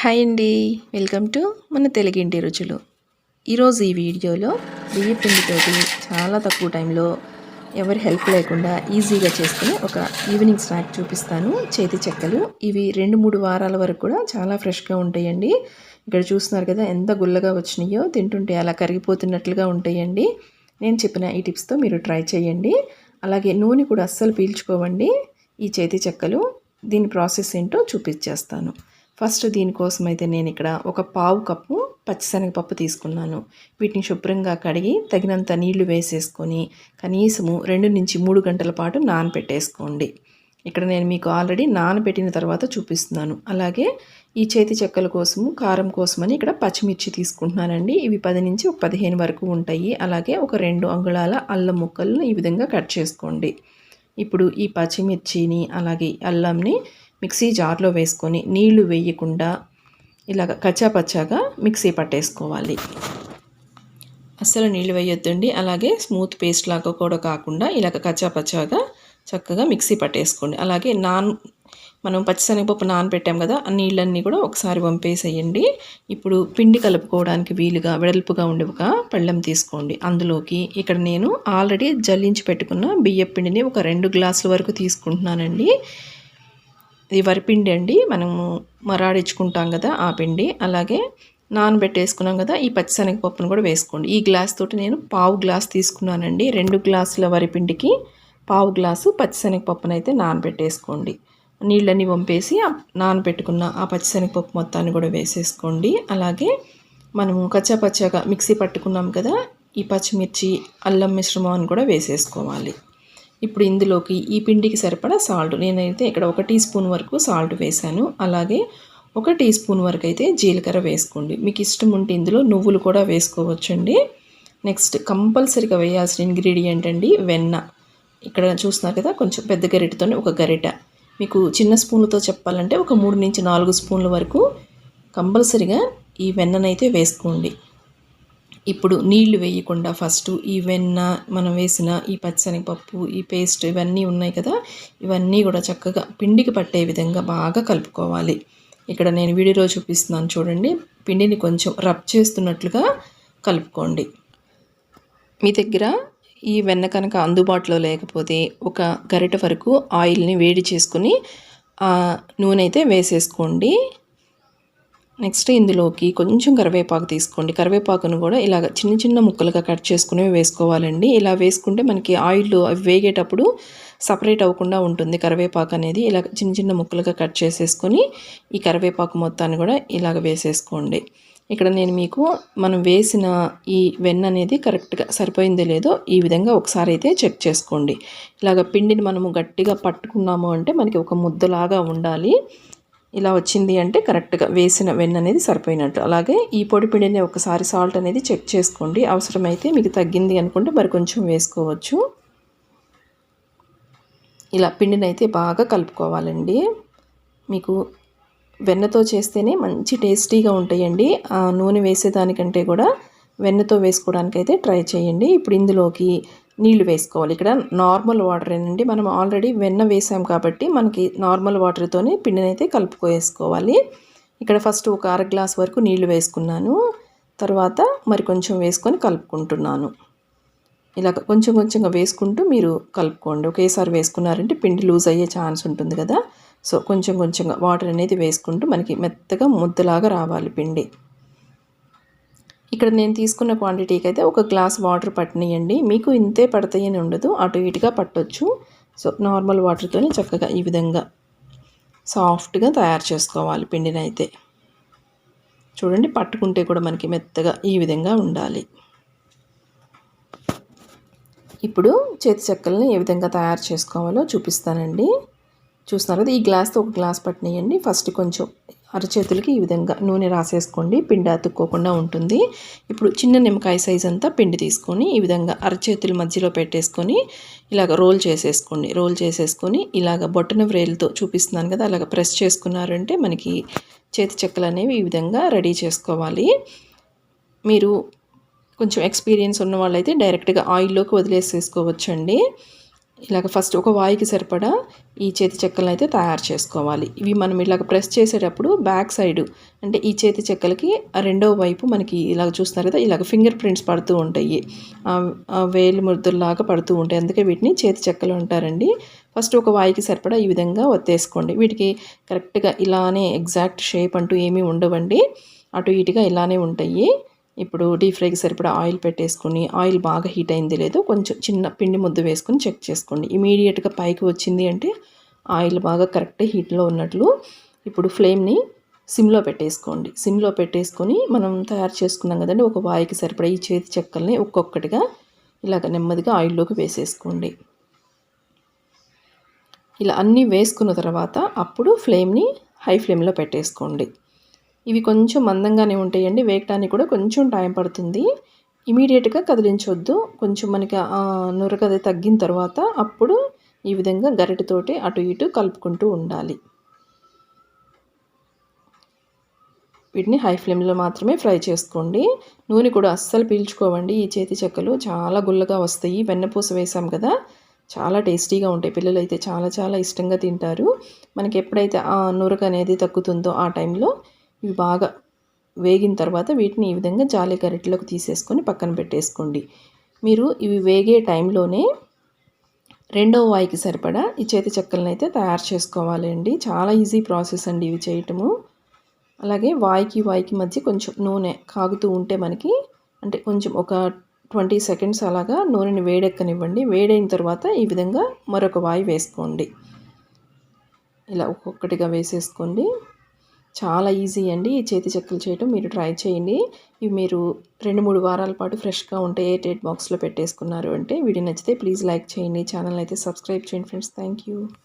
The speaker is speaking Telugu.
హాయ్ అండి. వెల్కమ్ టు మన తెలుగింటి రుచులు. ఈరోజు ఈ వీడియోలో బియ్య పిండితోటి చాలా తక్కువ టైంలో ఎవరి హెల్ప్ లేకుండా ఈజీగా చేసుకుని ఒక ఈవినింగ్ స్నాక్ చూపిస్తాను. చేతి చెక్కలు. ఇవి రెండు మూడు వారాల వరకు కూడా చాలా ఫ్రెష్గా ఉంటాయండి. ఇక్కడ చూస్తున్నారు కదా ఎంత గుల్లగా వచ్చినాయో తింటుంటే అలా కరిగిపోతున్నట్లుగా ఉంటాయండి. నేను చెప్పిన ఈ టిప్స్తో మీరు ట్రై చేయండి. అలాగే నూనె కూడా అస్సలు పీల్చుకోవండి. ఈ చేతి చెక్కలు దీని ప్రాసెస్ ఏంటో చూపించేస్తాను. ఫస్ట్ దీనికోసం అయితే నేను ఇక్కడ ఒక పావు కప్పు పచ్చిశనగపప్పు తీసుకున్నాను. వీటిని శుభ్రంగా కడిగి తగినంత నీళ్ళు వేసేసుకొని కనీసము రెండు నుంచి మూడు గంటల పాటు నానపెట్టేసుకోండి. ఇక్కడ నేను మీకు ఆల్రెడీ నానబెట్టిన తర్వాత చూపిస్తున్నాను. అలాగే ఈ చేతి చెక్కల కోసము కారం కోసమని ఇక్కడ పచ్చిమిర్చి తీసుకుంటున్నానండి. ఇవి పది నుంచి ఒక పదిహేను వరకు ఉంటాయి. అలాగే ఒక రెండు అంగుళాల అల్లం ముక్కలను ఈ విధంగా కట్ చేసుకోండి. ఇప్పుడు ఈ పచ్చిమిర్చిని అలాగే అల్లంని మిక్సీ జార్లో వేసుకొని నీళ్ళు వేయకుండా ఇలాగ కచ్చాపచ్చాగా మిక్సీ పట్టేసుకోవాలి. అస్సలు నీళ్ళు వేయొద్దండి. అలాగే స్మూత్ పేస్ట్ లాగా కూడా కాకుండా ఇలాగ కచ్చాపచ్చాగా చక్కగా మిక్సీ పట్టేసుకోండి. అలాగే నాన్ మనం పచ్చిశనగపప్పు నానబెట్టాం కదా ఆ నీళ్ళన్నీ కూడా ఒకసారి వంపేసేయండి. ఇప్పుడు పిండి కలుపుకోవడానికి వీలుగా వెడల్పుగా ఉండే ఒక పళ్ళెం తీసుకోండి. అందులోకి ఇక్కడ నేను ఆల్రెడీ జల్లించి పెట్టుకున్న బియ్య పిండిని ఒక రెండు గ్లాసుల వరకు తీసుకుంటున్నానండి. ఇది వరిపిండి అండి. మనము మరాడించుకుంటాం కదా ఆ పిండి. అలాగే నానబెట్టేసుకున్నాం కదా ఈ పచ్చిశనగపప్పును కూడా వేసుకోండి. ఈ గ్లాస్ తోటి నేను పావు గ్లాస్ తీసుకున్నానండి. రెండు గ్లాసుల వరిపిండికి పావు గ్లాసు పచ్చిశనగపప్పును అయితే నానబెట్టేసుకోండి. నీళ్ళని వంపేసి నానబెట్టుకున్న ఆ పచ్చిశనగపప్పు మొత్తాన్ని కూడా వేసేసుకోండి. అలాగే మనము కచ్చాపచ్చాగా మిక్సీ పట్టుకున్నాం కదా ఈ పచ్చిమిర్చి అల్లం మిశ్రమాన్ని కూడా వేసేసుకోవాలి. ఇప్పుడు ఇందులోకి ఈ పిండికి సరిపడా సాల్ట్. నేనైతే ఇక్కడ ఒక టీ స్పూన్ వరకు సాల్ట్ వేశాను. అలాగే ఒక టీ స్పూన్ వరకు అయితే జీలకర్ర వేసుకోండి. మీకు ఇష్టం ఉంటే ఇందులో నువ్వులు కూడా వేసుకోవచ్చండి. నెక్స్ట్ కంపల్సరీగా వేయాల్సిన ఇంగ్రీడియంట్ అండి వెన్న. ఇక్కడ చూస్తున్నారు కదా కొంచెం పెద్ద గరిటతో ఒక గరిట. మీకు చిన్న స్పూన్లతో చెప్పాలంటే ఒక మూడు నుంచి నాలుగు స్పూన్ల వరకు కంపల్సరీగా ఈ వెన్ననైతే వేసుకోండి. ఇప్పుడు నీళ్ళు వేయకుండా ఫస్ట్ ఈ వెన్న మనం వేసిన ఈ పచ్చనిపప్పు ఈ పేస్ట్ ఇవన్నీ ఉన్నాయి కదా ఇవన్నీ కూడా చక్కగా పిండికి పట్టే విధంగా బాగా కలుపుకోవాలి. ఇక్కడ నేను వీడియోలో చూపిస్తున్నాను చూడండి. పిండిని కొంచెం రబ్ చేస్తున్నట్లుగా కలుపుకోండి. మీ దగ్గర ఈ వెన్న కనుక అందుబాటులో లేకపోతే ఒక గరిట వరకు ఆయిల్ని వేడి చేసుకుని నూనె అయితే వేసేసుకోండి. నెక్స్ట్ ఇందులోకి కొంచెం కరివేపాకు తీసుకోండి. కరివేపాకును కూడా ఇలాగ చిన్న చిన్న ముక్కలుగా కట్ చేసుకుని వేసుకోవాలండి. ఇలా వేసుకుంటే మనకి ఆయిల్ అవి వేగేటప్పుడు సపరేట్ అవ్వకుండా ఉంటుంది. కరివేపాకు అనేది ఇలా చిన్న చిన్న ముక్కలుగా కట్ చేసేసుకొని ఈ కరివేపాకు మొత్తాన్ని కూడా ఇలాగ వేసేసుకోండి. ఇక్కడ నేను మీకు మనం వేసిన ఈ వెన్న అనేది కరెక్ట్గా సరిపోయిందో లేదో ఈ విధంగా ఒకసారి అయితే చెక్ చేసుకోండి. ఇలాగ పిండిని మనము గట్టిగా పట్టుకున్నాము అంటే మనకి ఒక ముద్దలాగా ఉండాలి. ఇలా వచ్చింది అంటే కరెక్ట్గా వేసిన వెన్న అనేది సరిపోయినట్టు. అలాగే ఈ పొడి పిండిని ఒకసారి సాల్ట్ అనేది చెక్ చేసుకోండి. అవసరమైతే మీకు తగ్గింది అనుకుంటే మరి కొంచెం వేసుకోవచ్చు. ఇలా పిండిని అయితే బాగా కలుపుకోవాలండి. మీకు వెన్నతో చేస్తేనే మంచి టేస్టీగా ఉంటాయండి. నూనె వేసేదానికంటే కూడా వెన్నతో వేసుకోవడానికైతే ట్రై చేయండి. ఇప్పుడు ఇందులోకి నీళ్ళు వేసుకోవాలి. ఇక్కడ నార్మల్ వాటర్ ఏనండి మనం ఆల్రెడీ వెన్న వేసాం కాబట్టి మనకి నార్మల్ వాటర్తోనే పిండిని అయితే కలుపుకోవేసుకోవాలి ఇక్కడ ఫస్ట్ ఒక అర గ్లాస్ వరకు నీళ్ళు వేసుకున్నాను. తర్వాత మరి కొంచెం వేసుకొని కలుపుకుంటున్నాను. ఇలా కొంచెం కొంచెంగా వేసుకుంటూ మీరు కలుపుకోండి. ఒకేసారి వేసుకున్నారంటే పిండి లూజ్ అయ్యే ఛాన్స్ ఉంటుంది కదా. సో కొంచెం కొంచెంగా వాటర్ అనేది వేసుకుంటూ మనకి మెత్తగా ముద్దలాగా రావాలి పిండి. ఇక్కడ నేను తీసుకున్న క్వాంటిటీకి అయితే ఒక గ్లాస్ వాటర్ పట్టనియండి. మీకు ఇంతే పడతాయని ఉండదు. అటు ఇటుగా పట్టొచ్చు. సో నార్మల్ వాటర్తోనే చక్కగా ఈ విధంగా సాఫ్ట్గా తయారు చేసుకోవాలి పిండిని అయితే చూడండి పట్టుకుంటే కూడా మనకి మెత్తగా ఈ విధంగా ఉండాలి. ఇప్పుడు చేతి చెక్కల్ని ఏ విధంగా తయారు చేసుకోవాలో చూపిస్తానండి. చూస్తున్నారు కదా ఈ గ్లాస్తో ఒక గ్లాస్ పట్టినాయండి. ఫస్ట్ కొంచెం అరచేతులకి ఈ విధంగా నూనె రాసేసుకోండి పిండి అతుక్కోకుండా ఉంటుంది. ఇప్పుడు చిన్న నిమ్మకాయ సైజ్ అంతా పిండి తీసుకొని ఈ విధంగా అరచేతుల మధ్యలో పెట్టేసుకొని ఇలాగ రోల్ చేసేసుకోండి. రోల్ చేసేసుకొని ఇలాగ బొట్టన వ్రేలుతో చూపిస్తున్నాను కదా అలాగ ప్రెస్ చేసుకున్నారంటే మనకి చేతి చెక్కలు అనేవి ఈ విధంగా రెడీ చేసుకోవాలి. మీరు కొంచెం ఎక్స్పీరియన్స్ ఉన్న వాళ్ళైతే డైరెక్ట్గా ఆయిల్లోకి వదిలేసేసుకోవచ్చండి. ఇలాగ ఫస్ట్ ఒక వాయికి సరిపడా ఈ చేతి చెక్కలను అయితే తయారు చేసుకోవాలి. ఇవి మనం ఇలాగ ప్రెస్ చేసేటప్పుడు బ్యాక్ సైడ్ అంటే ఈ చేతి చెక్కలకి రెండో వైపు మనకి ఇలాగ చూస్తున్నారు కదా ఇలాగ ఫింగర్ ప్రింట్స్ పడుతూ ఉంటాయి. వేలు ముద్దుల్లాగా పడుతూ ఉంటాయి. అందుకే వీటిని చేతి చెక్కలు అంటారండి. ఫస్ట్ ఒక వాయికి సరిపడా ఈ విధంగా ఒత్తేసుకోండి. వీటికి కరెక్ట్గా ఇలానే ఎగ్జాక్ట్ షేప్ అంటూ ఏమీ ఉండవండి. అటు ఇటుగా ఇలానే ఉంటాయి. ఇప్పుడు డీప్ ఫ్రైకి సరిపడా ఆయిల్ పెట్టేసుకుని ఆయిల్ బాగా హీట్ అయింది లేదో కొంచెం చిన్న పిండి ముద్ద వేసుకుని చెక్ చేసుకోండి. ఇమీడియట్గా పైకి వచ్చింది అంటే ఆయిల్ బాగా కరెక్ట్ హీట్లో ఉన్నట్లు ఇప్పుడు ఫ్లేమ్ని సిమ్లో పెట్టేసుకోండి. సిమ్లో పెట్టేసుకొని మనం తయారు చేసుకున్నాం కదండి ఒక వాయికి సరిపడా ఈ చేతి చెక్కల్ని ఒక్కొక్కటిగా ఇలాగ నెమ్మదిగా ఆయిల్లోకి వేసేసుకోండి. ఇలా అన్నీ వేసుకున్న తర్వాత అప్పుడు ఫ్లేమ్ని హై ఫ్లేమ్లో పెట్టేసుకోండి. ఇవి కొంచెం మందంగానే ఉంటాయండి. వేగటానికి కూడా కొంచెం టైం పడుతుంది. ఇమీడియట్గా కదిలించొద్దు. కొంచెం మనకి నురగది తగ్గిన తర్వాత అప్పుడు ఈ విధంగా గరిటెతోటి అటు ఇటు కలుపుకుంటూ ఉండాలి. వీటిని హై ఫ్లేమ్లో మాత్రమే ఫ్రై చేసుకోండి. నూనె కూడా అస్సలు పీల్చుకోవండి. ఈ చేతి చెక్కలు చాలా గుల్లగా వస్తాయి. వెన్నపూస వేసాం కదా చాలా టేస్టీగా ఉంటాయి. పిల్లలు అయితే చాలా చాలా ఇష్టంగా తింటారు. మనకి ఎప్పుడైతే ఆ నురగ అనేది తగ్గుతుందో ఆ టైంలో ఇవి బాగా వేగిన తర్వాత వీటిని ఈ విధంగా జాలి గరిటెలోకి తీసేసుకొని పక్కన పెట్టేసుకోండి. మీరు ఇవి వేగే టైంలోనే రెండవ వాయికి సరిపడా ఈ చేతి చెక్కలను అయితే తయారు చేసుకోవాలండి చాలా ఈజీ ప్రాసెస్ అండి ఇవి చేయటము. అలాగే వాయికి వాయికి మధ్య కొంచెం నూనె కాగుతూ ఉంటే మనకి అంటే కొంచెం ఒక ట్వంటీ సెకండ్స్ అలాగా నూనెని వేడెక్కనివ్వండి. వేడైన తర్వాత ఈ విధంగా మరొక వాయి వేసుకోండి. ఇలా ఒక్కొక్కటిగా వేసేసుకోండి. చాలా ఈజీ అండి ఈ చేతి చెక్కలు చేయటం. మీరు ట్రై చేయండి. ఇవి మీరు రెండు మూడు వారాల పాటు ఫ్రెష్గా ఉంటే ఏ టేట్ బాక్స్లో పెట్టేసుకున్నారు అంటే వీడియో నచ్చితే ప్లీజ్ లైక్ చేయండి. ఛానల్ అయితే సబ్స్క్రైబ్ చేయండి ఫ్రెండ్స్. Thank you.